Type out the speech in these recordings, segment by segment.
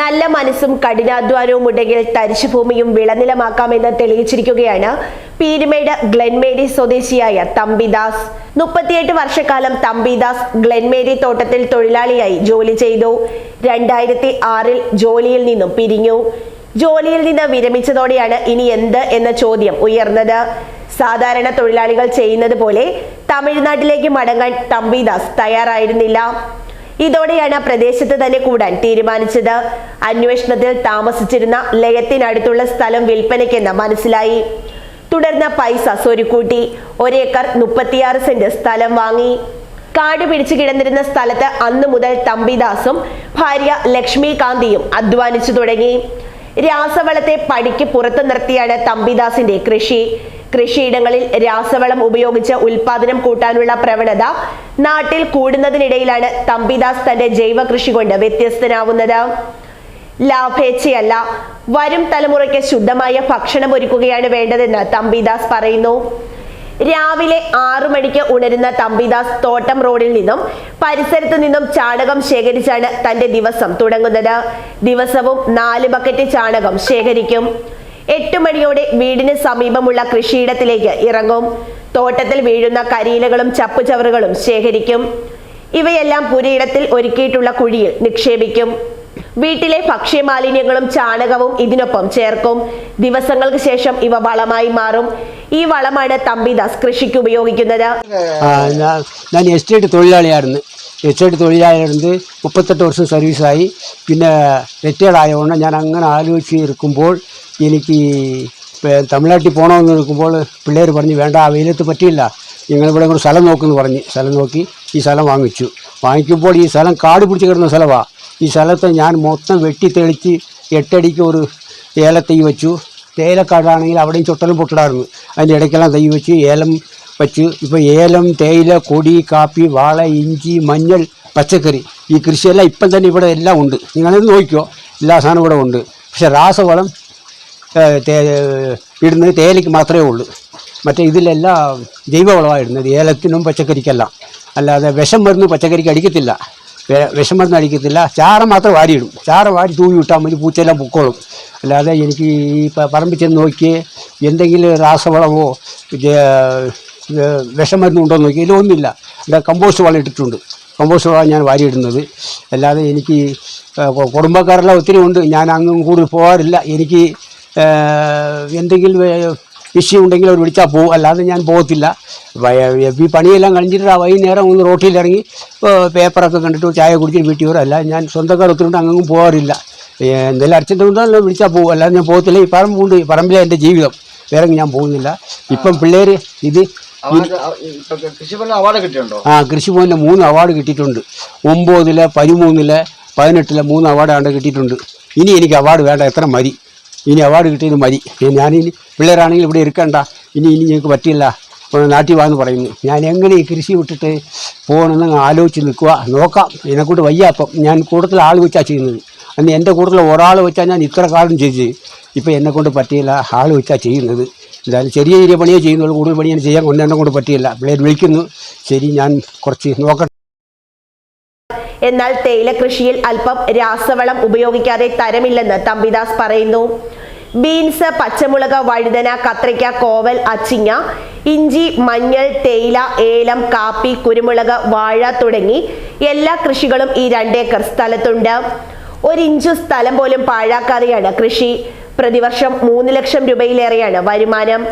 നല്ല മനസ്സും കഠിനാധ്വാനവും ഉണ്ടെങ്കിൽ തരിശുഭൂമിയും വിളനിലമാക്കാമെന്ന് തെളിയിച്ചിരിക്കുകയാണ് പീരുമേട് ഗ്ലെൻമേരി സ്വദേശിയായ തമ്പിദാസ്. മുപ്പത്തിയെട്ട് വർഷക്കാലം തമ്പിദാസ് ഗ്ലെൻമേരി തോട്ടത്തിൽ തൊഴിലാളിയായി ജോലി ചെയ്തു. രണ്ടായിരത്തി ആറിൽ ജോലിയിൽ നിന്നും പിരിഞ്ഞു. ജോലിയിൽ നിന്ന് വിരമിച്ചതോടെയാണ് ഇനി എന്ത് എന്ന ചോദ്യം ഉയർന്നത്. സാധാരണ തൊഴിലാളികൾ ചെയ്യുന്നത് പോലെ തമിഴ്നാട്ടിലേക്ക് മടങ്ങാൻ തമ്പിദാസ് തയ്യാറായിരുന്നില്ല. ഇതോടെയാണ് പ്രദേശത്ത് തന്നെ കൂടാൻ തീരുമാനിച്ചത്. അന്വേഷണത്തിൽ താമസിച്ചിരുന്ന ലയത്തിനടുത്തുള്ള സ്ഥലം വിൽപ്പനയ്ക്കെന്ന് മനസ്സിലായി. തുടർന്ന് പൈസ സ്വരുക്കൂട്ടി. ഒരേക്കർ മുപ്പത്തിയാറ് സെന്റ് സ്ഥലം വാങ്ങി. കാട് പിടിച്ചു കിടന്നിരുന്ന സ്ഥലത്ത് അന്നു മുതൽ തമ്പിദാസും ഭാര്യ ലക്ഷ്മികാന്തിയും അധ്വാനിച്ചു തുടങ്ങി. രാസവളത്തെ പടിക്ക് പുറത്തു നിർത്തിയാണ് തമ്പിദാസിന്റെ കൃഷി. കൃഷിയിടങ്ങളിൽ രാസവളം ഉപയോഗിച്ച് ഉൽപാദനം കൂട്ടാനുള്ള പ്രവണത നാട്ടിൽ കൂടുന്നതിനിടയിലാണ് തമ്പിദാസ് തന്റെ ജൈവ കൃഷി കൊണ്ട് വ്യത്യസ്തനാവുന്നത്. ലാഭേച്ഛയല്ല വരും തലമുറയ്ക്ക് ശുദ്ധമായ ഭക്ഷണം ഒരുക്കുകയാണ് വേണ്ടതെന്ന് തമ്പിദാസ് പറയുന്നു. രാവിലെ ആറു മണിക്ക് ഉണരുന്ന തമ്പിദാസ് തോട്ടം റോഡിൽ നിന്നും പരിസരത്തു നിന്നും ചാണകം ശേഖരിച്ചാണ് തന്റെ ദിവസം തുടങ്ങുന്നത്. ദിവസവും നാല് ബക്കറ്റ് ചാണകം ശേഖരിക്കും. എട്ടു മണിയോടെ വീടിന് സമീപമുള്ള കൃഷിയിടത്തിലേക്ക് ഇറങ്ങും. തോട്ടത്തിൽ വീഴുന്ന കരിയിലകളും ചപ്പുചവറുകളും ശേഖരിക്കും. ഇവയെല്ലാം പുരയിടത്തിൽ ഒരുക്കിയിട്ടുള്ള കുഴിയിൽ നിക്ഷേപിക്കും. വീട്ടിലെ ഭക്ഷ്യമാലിന്യങ്ങളും ചാണകവും ഇതിനൊപ്പം ചേർക്കും. ദിവസങ്ങൾക്ക് ശേഷം ഇവ വളമായി മാറും. ഈ വളമാണ് തമ്പിദാസ് കൃഷിക്ക് ഉപയോഗിക്കുന്നത്. ഞാൻ എസ്റ്റേറ്റ് തൊഴിലാളിയായിരുന്നു. എസ്റ്റേറ്റ് തൊഴിലാളിയായിരുന്നു മുപ്പത്തെട്ട് വർഷം സർവീസായി. പിന്നെ റിട്ടയർഡ് ആയതുകൊണ്ട് ഞാൻ അങ്ങനെ ആലോചിച്ച് ഇരിക്കുമ്പോൾ എനിക്ക് തമിഴ്നാട്ടിൽ പോകണമെന്ന് നിൽക്കുമ്പോൾ പിള്ളേർ പറഞ്ഞ് വേണ്ട ആ വെയിലത്ത് പറ്റിയില്ല. നിങ്ങൾ കൂടെ സ്ഥലം നോക്കുമെന്ന് പറഞ്ഞ്. സ്ഥലം നോക്കി ഈ സ്ഥലം വാങ്ങിച്ചു. വാങ്ങിക്കുമ്പോൾ ഈ സ്ഥലം കാട് പിടിച്ച് കിടന്ന സ്ഥലമാണ് ഈ സ്ഥലത്ത് ഞാൻ മൊത്തം വെട്ടി തെളിച്ച് എട്ടടിക്ക് ഒരു ഏലത്തൈ വെച്ചു. തേയിലക്കാടാണെങ്കിൽ അവിടെയും ചുട്ടലും പൊട്ടിടായിരുന്നു അതിന്റെ ഇടയ്ക്കെല്ലാം തൈ വെച്ച് ഏലം വെച്ച്. ഇപ്പോൾ ഏലം തേയില കൊടി കാപ്പി വാള ഇഞ്ചി മഞ്ഞൾ പച്ചക്കറി ഈ കൃഷിയെല്ലാം ഇപ്പം തന്നെ ഇവിടെ എല്ലാം ഉണ്ട്. നിങ്ങളിത് നോക്കിക്കോ. എല്ലാ സാധനവും ഇവിടെ ഉണ്ട്. പക്ഷേ രാസവളം തേ ഇടുന്നത് തേയിലയ്ക്ക് മാത്രമേ ഉള്ളൂ. മറ്റേ ഇതിലെല്ലാം ജൈവവളമാണ് ഇടുന്നത് ഏലത്തിനും പച്ചക്കറിക്കെല്ലാം. അല്ലാതെ വിഷം മരുന്ന് പച്ചക്കറിക്ക് അടിക്കത്തില്ല. വിഷം മരുന്ന് അടിക്കത്തില്ല. ചാറ മാത്രം വാരിയിടും. ചാറ വാരി തൂവി വിട്ടാൽ മതി പൂച്ചയെല്ലാം പൊക്കോളും. അല്ലാതെ എനിക്ക് ഈ പറമ്പിൽ ചെന്ന് നോക്കി എന്തെങ്കിലും രാസവളമോ വിഷമരുന്ന് ഉണ്ടോ എന്ന് നോക്കി. ഇതിലൊന്നുമില്ല എന്റെ കമ്പോസ്റ്റ് വളം ഇട്ടിട്ടുണ്ട്. കമ്പോസ്റ്റ് വളം ഞാൻ വാരിയിടുന്നത്. അല്ലാതെ എനിക്ക് കുടുംബക്കാരെല്ലാം ഒത്തിരി ഉണ്ട്. ഞാൻ അങ്ങും കൂടുതൽ പോകാറില്ല. എനിക്ക് എന്തെങ്കിലും ഇഷ്യൂ ഉണ്ടെങ്കിൽ അവർ വിളിച്ചാൽ പോകും അല്ലാതെ ഞാൻ പോകത്തില്ല. ഈ പണിയെല്ലാം കഴിഞ്ഞിട്ട് ആ വൈകുന്നേരം ഒന്ന് ഏഹ്, പേപ്പറൊക്കെ കണ്ടിട്ട് ചായ കുടിച്ചിട്ട് വീട്ടിൽ വരും. അല്ല ഞാൻ സ്വന്തക്കാർ ഒത്തിരി ഉണ്ട് അങ്ങും പോകാറില്ല. എന്തെങ്കിലും അർച്ചന്റെ ഉണ്ടല്ലോ വിളിച്ചാൽ പോകും അല്ലാതെ ഞാൻ പോകത്തില്ല. ഈ പറമ്പുണ്ട് പറമ്പിലെ എന്റെ ജീവിതം. വേറെ ഞാൻ പോകുന്നില്ല. ഇപ്പം പിള്ളേർ ഇത് ആ കൃഷിഭവന്റെ മൂന്ന് അവാർഡ് കിട്ടിയിട്ടുണ്ട്. ഒമ്പതിൽ പതിമൂന്നിൽ പതിനെട്ടിൽ മൂന്ന് അവാർഡ് കിട്ടിയിട്ടുണ്ട്. ഇനി എനിക്ക് അവാർഡ് വേണ്ട എത്ര മതി? ഇനി അവാർഡ് കിട്ടിയത് മതി. ഞാനിനി പിള്ളേരാണെങ്കിൽ ഇവിടെ ഇരിക്കണ്ട. ഇനി ഇനി ഞങ്ങൾക്ക് പറ്റില്ല. നാട്ടിൽ വാന്ന് പറയുന്നു. ഞാൻ എങ്ങനെ ഈ കൃഷി വിട്ടിട്ട് പോകണമെന്ന് ആലോചിച്ച് നിൽക്കുക. നോക്കാം. എന്നെക്കൊണ്ട് വയ്യ അപ്പം. ഞാൻ കൂടുതൽ ആൾ വെച്ചാണ് ചെയ്യുന്നത്. അന്ന് എന്റെ കൂടുതൽ ഒരാൾ വെച്ചാൽ ഞാൻ ഇത്ര കാലം ചെയ്ത് ഇപ്പോൾ എന്നെക്കൊണ്ട് പറ്റിയില്ല. ആൾ വെച്ചാണ് ചെയ്യുന്നത്. എന്തായാലും ചെറിയ ചെറിയ പണിയേ ചെയ്യുന്നുള്ളൂ. കൂടുതൽ പണി ഞാൻ ചെയ്യാൻ കൊണ്ട് എന്നെ കൊണ്ട് പറ്റിയില്ല. പിള്ളേർ വിളിക്കുന്നു. ശരി ഞാൻ കുറച്ച് നോക്കട്ടെ. എന്നാൽ തേയില കൃഷിയിൽ അല്പം രാസവളം ഉപയോഗിക്കാതെ തരമില്ലെന്ന് തമ്പിദാസ് പറയുന്നു. ബീൻസ് പച്ചമുളക് വഴുതന കത്രിക്ക കോവൽ അച്ചിങ്ങ ഇഞ്ചി മഞ്ഞൾ തേയില ഏലം കാപ്പി കുരുമുളക് വാഴ തുടങ്ങി എല്ലാ കൃഷികളും ഈ രണ്ടേക്കർ സ്ഥലത്തുണ്ട്. ഒരിഞ്ചു സ്ഥലം പോലും പാഴാക്കാതെയാണ് കൃഷി. പ്രതിവർഷം മൂന്ന് ലക്ഷം രൂപയിലേറെയാണ് വരുമാനം.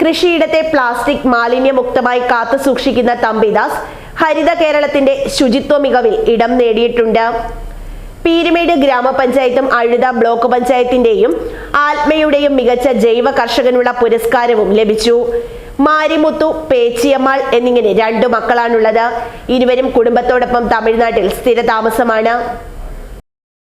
കൃഷിയിടത്തെ പ്ലാസ്റ്റിക് മാലിന്യമുക്തമായി കാത്തു സൂക്ഷിക്കുന്ന തമ്പിദാസ് ഹരിത കേരളത്തിന്റെ ശുചിത്വ മികവിൽ ഇടം നേടിയിട്ടുണ്ട്. പീരുമേട് ഗ്രാമപഞ്ചായത്തും അഴുത ബ്ലോക്ക് പഞ്ചായത്തിന്റെയും ആത്മയുടെയും മികച്ച ജൈവ കർഷകനുള്ള പുരസ്കാരവും ലഭിച്ചു. മാരിമുത്തു പേച്ചിയമ്മാൾ എന്നിങ്ങനെ രണ്ടു മക്കളാണുള്ളത്. ഇരുവരും കുടുംബത്തോടൊപ്പം തമിഴ്നാട്ടിൽ സ്ഥിരതാമസമാണ്.